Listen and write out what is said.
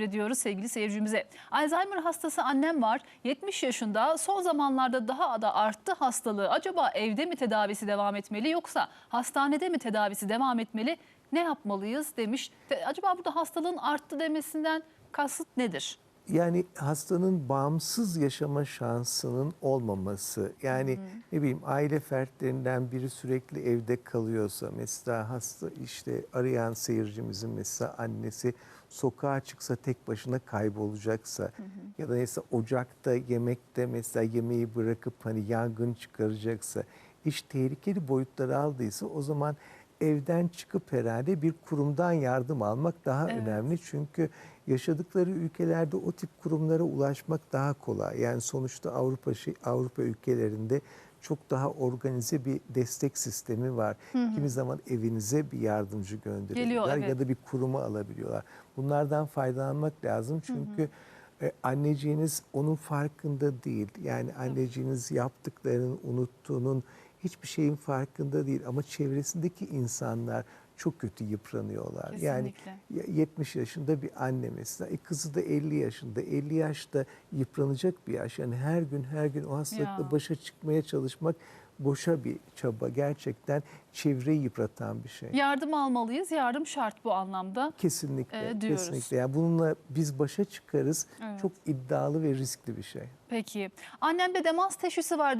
ediyoruz sevgili seyircimize. Alzheimer hastası annem var. 70 yaşında. Son zamanlarda daha da arttı hastalığı. Acaba evde mi tedavisi devam etmeli yoksa hastanede mi tedavisi devam etmeli? Ne yapmalıyız demiş. Acaba burada hastalığın arttı demesinden kasıt nedir? Yani hastanın bağımsız yaşama şansının olmaması. Yani ne bileyim aile fertlerinden biri sürekli evde kalıyorsa mesela hasta işte arayan seyircimizin mesela annesi sokağa çıksa tek başına kaybolacaksa ya da mesela ocakta yemekte mesela yemeği bırakıp hani yangın çıkaracaksa iş tehlikeli boyutları aldıysa o zaman evden çıkıp herhalde bir kurumdan yardım almak daha Evet. önemli. Çünkü yaşadıkları ülkelerde o tip kurumlara ulaşmak daha kolay. Yani sonuçta Avrupa Avrupa ülkelerinde çok daha organize bir destek sistemi var. Kimi zaman evinize bir yardımcı gönderiyorlar evet. ya da bir kuruma alabiliyorlar. Bunlardan faydalanmak lazım çünkü e, anneciğiniz onun farkında değil. Yani anneciğiniz yaptıklarının, unuttuğunun hiçbir şeyin farkında değil ama çevresindeki insanlar çok kötü yıpranıyorlar. Yani Kesinlikle. ya- 70 yaşında bir anne mesela, e kızı da 50 yaşında. 50 yaşta yıpranacak bir yaş. Yani her gün her gün o hastalıkla Ya. başa çıkmaya çalışmak boşa bir çaba. Gerçekten çevreyi yıpratan bir şey. Yardım almalıyız. Yardım şart bu anlamda. Kesinlikle, e, diyoruz. kesinlikle. Yani bununla biz başa çıkarız. Evet. Çok iddialı ve riskli bir şey. Peki. Annemde demans teşhisi var